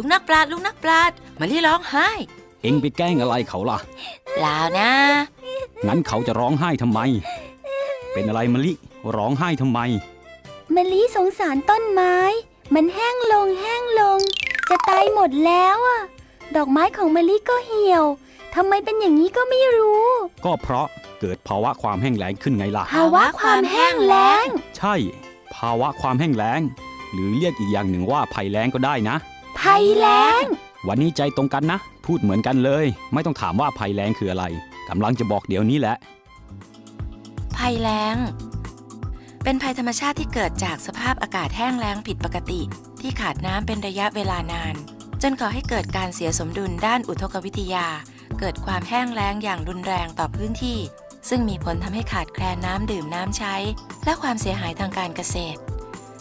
ลุงนักปราชญ์ลุงนักปราชญ์มารีร้องไห้ เอ็งไปแกล้งอะไรเขาล่ะเปล่านะ งั้นเขาจะร้องไห้ทำไม เป็นอะไรมะลิร้องไห้ทำไมมะลิสงสารต้นไม้ มันแห้งลงแห้งลง จะตายหมดแล้วอะดอกไม้ของมะลิก็เหี่ยวทำไมเป็นอย่างนี้ก็ไม่รู้ ก็เพราะเกิดภาวะความแห้งแล้งขึ้นไงล่ะ ภาวะความแห้งแล้ง ใช่ ภาวะความแห้งแล้ง หรือเรียกอีกอย่างหนึ่งว่าภัยแล้งก็ได้นะ ภัยแล้ง วันนี้ใจตรงกันนะ พูดเหมือนกันเลย ไม่ต้องถามว่าภัยแล้งคืออะไรกำลังจะบอกเดี๋ยวนี้แหละ ภัยแล้ง เป็นภัยธรรมชาติที่เกิดจากสภาพอากาศแห้งแล้งผิดปกติ ที่ขาดน้ำเป็นระยะเวลานาน จนก่อให้เกิดการเสียสมดุลด้านอุทกวิทยา เกิดความแห้งแล้งอย่างรุนแรงต่อพื้นที่ ซึ่งมีผลทำให้ขาดแคลนน้ำดื่มน้ำใช้ และความเสียหายทางการเกษตร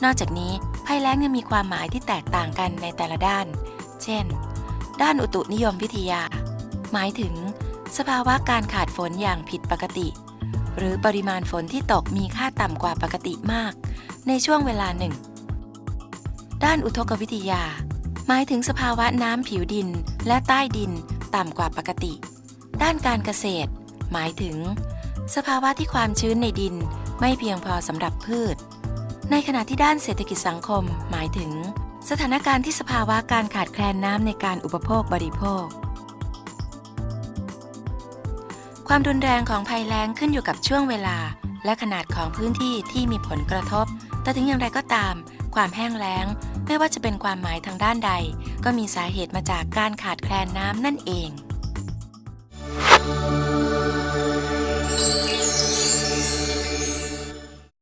นอกจากนี้ ภัยแล้งยังมีความหมายที่แตกต่างกันในแต่ละด้าน เช่น ด้านอุตุนิยมวิทยา หมายถึง สภาวะการขาดฝนอย่างผิดปกติ หรือปริมาณฝนที่ตกมีค่าต่ำกว่าปกติมาก ในช่วงเวลาหนึ่ง ด้านอุทกวิทยา หมายถึงสภาวะน้ำผิวดินและใต้ดินต่ำกว่าปกติ ด้านการเกษตร หมายถึง สภาวะที่ความชื้นในดินไม่เพียงพอสำหรับพืช ในขณะที่ด้านเศรษฐกิจสังคม หมายถึง สถานการณ์ที่สภาวะการขาดแคลนน้ำในการอุปโภคบริโภค ความรุนแรงของภัยแล้งขึ้นอยู่กับช่วงเวลา และขนาดของพื้นที่ที่มีผลกระทบ แต่ถึงอย่างไรก็ตาม ความแห้งแล้ง ไม่ว่าจะเป็นความหมายทางด้านใด ก็มีสาเหตุมาจากการขาดแคลนน้ำนั่นเอง